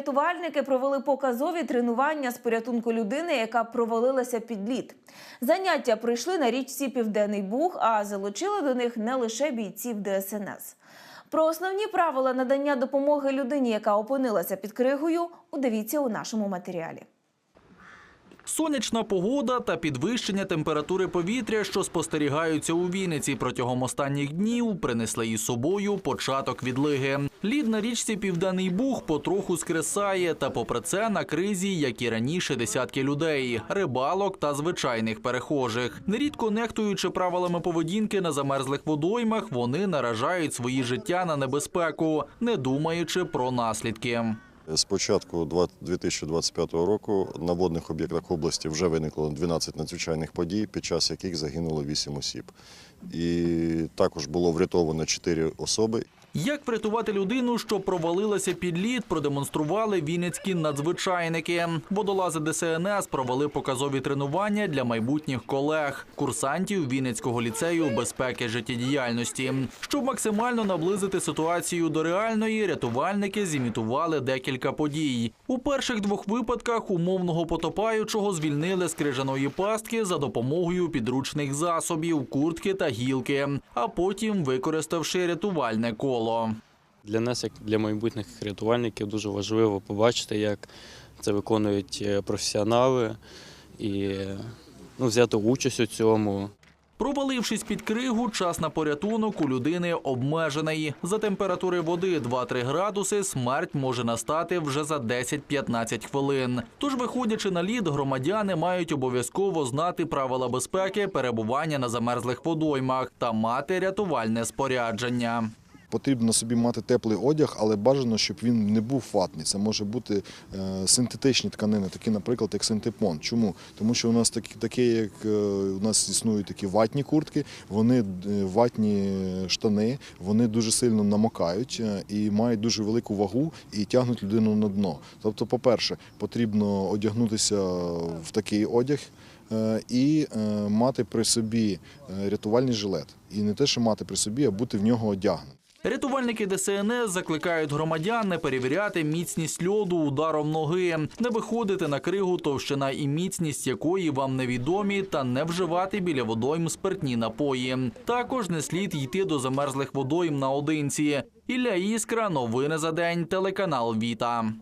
рятувальники провели показові тренування з порятунку людини, яка провалилася під лід. Заняття пройшли на річці Південний Буг, а залучили до них не лише бійців ДСНС. Про основні правила надання допомоги людині, яка опинилася під кригою, удивіться у нашому матеріалі. Сонячна погода та підвищення температури повітря, що спостерігаються у Вінниці протягом останніх днів, принесли із собою початок відлиги. Лід на річці Південний Буг потроху скресає, та попри це на кризі, як і раніше, десятки людей, рибалок та звичайних перехожих. Нерідко нехтуючи правилами поведінки на замерзлих водоймах, вони наражають свої життя на небезпеку, не думаючи про наслідки. З початку 2025 року на водних об'єктах області вже виникло 12 надзвичайних подій, під час яких загинуло 8 осіб. І також було врятовано 4 особи. Як врятувати людину, що провалилася під лід, продемонстрували вінницькі надзвичайники. Водолази ДСНС провели показові тренування для майбутніх колег, курсантів Вінницького ліцею безпеки життєдіяльності. Щоб максимально наблизити ситуацію до реальної, рятувальники зімітували декілька подій. У перших двох випадках умовного потопаючого звільнили з крижаної пастки за допомогою підручних засобів, куртки та гілки, а потім використавши рятувальне коло. Для нас, як для майбутніх рятувальників, дуже важливо побачити, як це виконують е, професіонали і ну, взяти участь у цьому. Провалившись під кригу, час на порятунок у людини обмежений. За температури води 2-3 градуси смерть може настати вже за 10-15 хвилин. Тож, виходячи на лід, громадяни мають обов'язково знати правила безпеки перебування на замерзлих водоймах та мати рятувальне спорядження. Потрібно собі мати теплий одяг, але бажано, щоб він не був ватний. Це може бути е, синтетичні тканини, такі, наприклад, як синтепон. Чому? Тому що у нас такі, такі як е, у нас існують такі ватні куртки, вони е, ватні штани, вони дуже сильно намокають і мають дуже велику вагу і тягнуть людину на дно. Тобто, по-перше, потрібно одягнутися в такий одяг. І мати при собі рятувальний жилет. І не те, що мати при собі, а бути в нього одягненим. Рятувальники ДСНС закликають громадян не перевіряти міцність льоду ударом ноги, не виходити на кригу, товщина і міцність якої вам невідомі, та не вживати біля водойм спиртні напої. Також не слід йти до замерзлих водойм наодинці. Ілля Іскра, новини за день, телеканал Віта.